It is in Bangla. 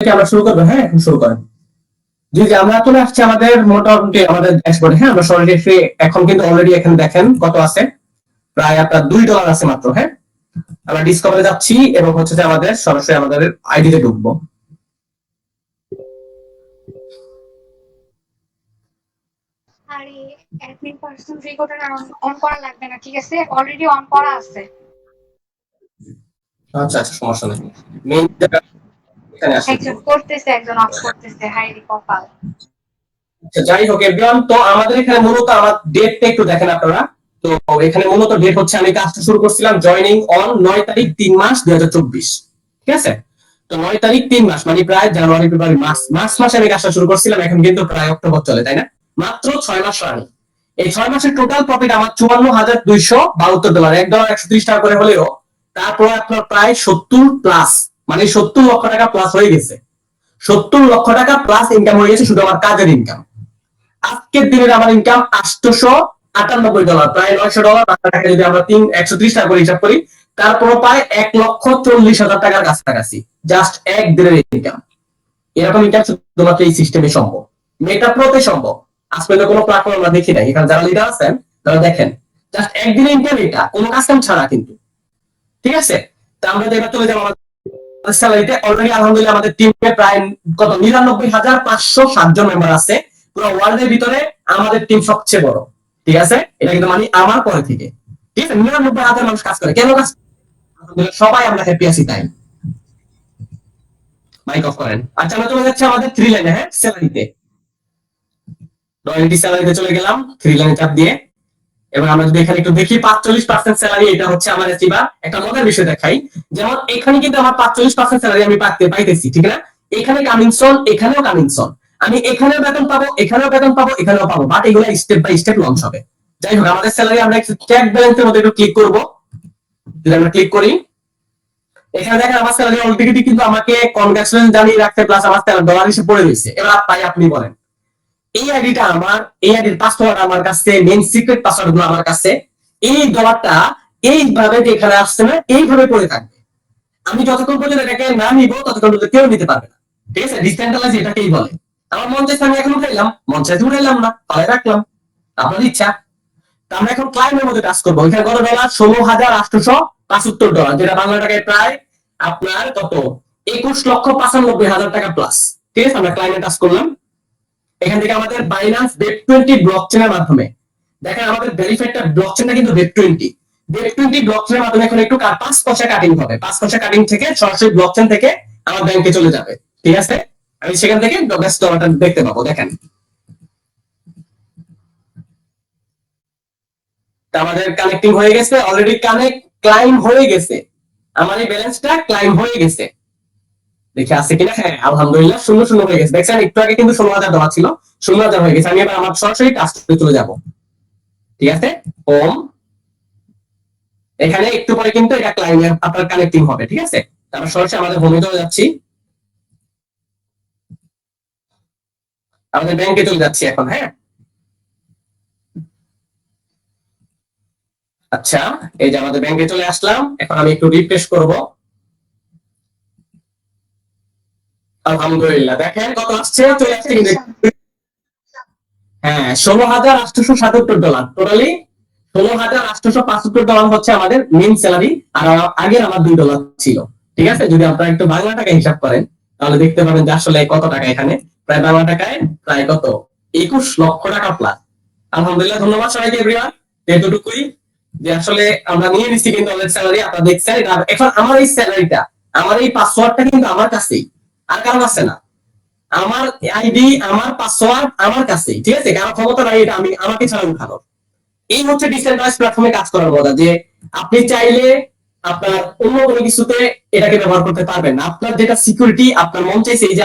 কি আমরা শুরু করব হ্যাঁ? এখন শুরু করেন। জি জি আমরা চলে আসছি আমাদের মোটামুটি আমাদের ড্যাশবোর্ডে হ্যাঁ? আমরা সরাসরি এখন কিন্তু অলরেডি এখানে দেখেন কত আছে। প্রায় আপনার দুই ডলার আছে মাত্র হ্যাঁ? আমরা ডিসকভারে যাচ্ছি এবং হচ্ছে যে আমাদের সরাসরি আমাদের আইডিতে ঢুকবো। আরে অ্যাডমিন পার্সন রেকর্ডার অন করা লাগবে না ঠিক আছে? অলরেডি অন করা আছে। আচ্ছা আচ্ছা সমস্যা নেই। মেইন একজন করতেছে একজন অফ করতেছে হাইরি কপাল। আচ্ছা, যাই হোক এভরিওয়ান তো আমাদের এখানে মূলত আমার ডেটটা একটু দেখেন আপনারা। তো এখানে মূলত ডেট হচ্ছে আমি কাজটা শুরু করছিলাম জয়নিং অন নয় তারিখ তিন মাস দুই হাজার চব্বিশ। ঠিক আছে? তো নয় তারিখ তিন মাস মানে প্রায় জানুয়ারি ফেব্রুয়ারি মার্চ। মার্চ মাসে আমি কাজটা শুরু করছিলাম এখন কিন্তু প্রায় অক্টোবর চলে তাই না? মাত্র ছয় মাস রানি এই ছয় মাসের টোটাল প্রফিট আমার চুয়ান্ন হাজার দুইশো বাহাত্তর ডলার এক ডলার একশো ত্রিশ টাকা করে হলেও তারপর আপনার প্রায় সত্তর প্লাস মানে সত্তর লক্ষ টাকা প্লাস হয়ে গেছে। সত্তর লক্ষ টাকা প্লাস ইনকাম হয়ে গেছে, শুধু আমার কাজের ইনকাম আজকের দিনের আমার ইনকাম আটশোশো আটানব্বই ডলার প্রায় নয়শো ডলার টাকা যদি আমরা তিন, একশো ত্রিশ টাকা করে হিসাব করি তারপর পায় এক লক্ষ চল্লিশ হাজার টাকার কাছাকাছি জাস্ট এক দিনের ইনকাম এরকম ইনকাম শুধুমাত্র এই সিস্টেমে সম্ভব। মেটা প্রোতে সম্ভব। আজ পর্যন্ত কোনো প্ল্যাটফর্ম আমরা দেখি নাই। এখানে যারা লিডার আছেন, তারা দেখেন জাস্ট একদিনের ইনকাম এটা, কোনো কাস্টম ছাড়া কিন্তু। ঠিক আছে? তা আমরা যে এবার চলে যাব স্যালারিতে অলরেডি আলহামদুলিল্লাহ আমাদের টিমে প্রায় কত? নিরানব্বই হাজার পাঁচশো জন মেম্বার আছে। পুরো ওয়ার্ল্ডের ভিতরে আমাদের টিম সবচেয়ে বড়। ঠিক আছে? এটা কিন্তু মানে আমার পরে থেকে। ঠিক আছে? নিরানব্বই হাজার মানুষ কাজ করে। কেন কাজ সবাই আমরা হ্যাপি আছি তাই। মাইক অফ করেন। আচ্ছা আমরা চলে যাচ্ছি আমাদের থ্রি লাইনে হ্যাঁ? স্যালারিতে রয়্যালটি স্যালারিতে চলে গেলাম। থ্রি লাইনে চাপ দিয়ে। এবং আমরা যদি এখানে একটু দেখি, পাঁচচল্লিশ পার্সেন্ট স্যালারি এটা হচ্ছে আমার এবার একটা মজার বিষয় দেখাই। যেমন এখানে কিন্তু আমার পাঁচচল্লিশ পার্সেন্ট স্যালারি আমি পাইতে পাইতেছি, ঠিক না? এখানে কামিংসন এখানেও কামিংসন আমি এখানেও বেতন পাবো, এখানেও বেতন পাবো, এখানেও পাবো বাট এগুলো স্টেপ বাই স্টেপ লঞ্চ হবে। যাই হোক, আমাদের স্যালারি আমরা চেক ব্যালেন্সের মধ্যে একটু ক্লিক করব। যদি আমরা ক্লিক করি, এখানে দেখেন আমার স্যালারি অলরেডি কিন্তু আমাকে কনগ্রাচুলেশন জানিয়ে রাখতে প্লাস আমার ডলার হিসেবে পড়ে রয়েছে। এবার তাই আপনি বলেন। এই আইডিটা আমার, এই আইডির পাসওয়ার্ড আমার কাছে মেন সিক্রেট পাসওয়ার্ডগুলো আমার কাছে, এই ডলারটা এইভাবে যে এখানে আসছে না, এইভাবে পড়ে থাকবে। আমি যতক্ষণ পর্যন্ত এটাকে না নিব, ততক্ষণ পর্যন্ত কেউ নিতে পারবে না। ঠিক আছে? ডিসেন্ট্রালাইজ এটাকেই বলে। আমার মন চাইছে আমি এখন উঠাইলাম, মন চাইছে উঠাইলাম না, তাহলে রাখলাম। আপনার ইচ্ছা। আমরা এখন ক্লাইমের মধ্যে কাজ করব। এখানে কত ডলার ষোলো হাজার আটশোশো পঁচাত্তর ডলার যেটা বাংলা টাকায় প্রায় আপনার কত? একুশ লক্ষ পঁচানব্বই হাজার টাকা প্লাস ঠিক আছে? আমরা ক্লাইমে কাজ করলাম। এখান থেকে আমাদের বাইনান্স বেব টোয়েন্টি ব্লক চেনের মাধ্যমে। দেখেন আমাদের ভেরিফাইডটা ব্লক চেনটা কিন্তু BEP twenty BEP twenty block চেনের মাধ্যমে এখন একটু পাঁচ পয়সা কাটিং হবে। পাঁচ পয়সা কাটিং থেকে সরাসরি ব্লক চেন থেকে আমার ব্যাংকে চলে যাবে। ঠিক আছে? আমি সেখান থেকে ব্যস্ত দেখতে পাবো, দেখেন। আমাদের কানেক্টিং হয়ে গেছে অলরেডি কানেক্ট ক্লাইম হয়ে গেছে। আমার এই ব্যালেন্সটা ক্লাইম হয়ে গেছে। দেখে আছে কিনা হ্যাঁ আলহামদুলিল্লাহ, শূন্য শূন্য হয়ে গেছে। দেখছেন, একটু আগে কিন্তু ষোলো হাজার দেওয়া ছিল। ষোলো হাজার হয়ে গেছে। আমি এবার আমার সরাসরি টাস্কে চলে যাব। ঠিক আছে? হোম এখানে একটু পরে কিন্তু এটা ক্লাইমে আপনার কানেক্টিং হবে, ঠিক আছে? তারপর সরাসরি আমাদের হোমে চলে যাচ্ছি। আমাদের ব্যাংকে চলে যাচ্ছি এখন হ্যাঁ? আচ্ছা এই যে আমাদের ব্যাংকে চলে আসলাম। এখন আমি একটু রিফ্রেশ করব। আলহামদুলিল্লাহ। দেখেন কত আসছে, চলে আসছে কিন্তু হ্যাঁ ষোলো হাজার আটশোশো সাতাত্তর ডলার টোটালি ষোলো হাজার আটশোশো পঁচাত্তর ডলার হচ্ছে আমাদের মেন স্যালারি আর আগের আমার দুই ডলার ছিল। ঠিক আছে? যদি আপনারা একটু বাংলা টাকা হিসাব করেন, তাহলে দেখতে পাবেন যে আসলে কত টাকা এখানে। প্রায় বাংলা টাকায় প্রায় কত? একুশ লক্ষ টাকা প্লাস আলহামদুলিল্লাহ, ধন্যবাদ সবাইকে এভরিওয়ান এতটুকুই যে আসলে আমরা নিয়ে নিচ্ছি কিন্তু আমাদের স্যালারি আপনারা দেখছেন এখন আমার এই স্যালারিটা আমার এই পাসওয়ার্ডটা কিন্তু আমার কাছেই। আর কারণ আছে না। আমার আইডি আমার পাসওয়ার্ড আমার কাছে ঠিক আছে? কারও ক্ষমতা নাই এটা, আমি আমাকে ছাড়া উঠানো এই হচ্ছে ডিসেন্ট্রালাইজ প্ল্যাটফর্মে কাজ করার কথা, যে আপনি চাইলে আপনার অন্য কোনো কিছুতে এটাকে ব্যবহার করতে পারবেন আপনার যেটা সিকিউরিটি আপনার মন চাইছে, এই যে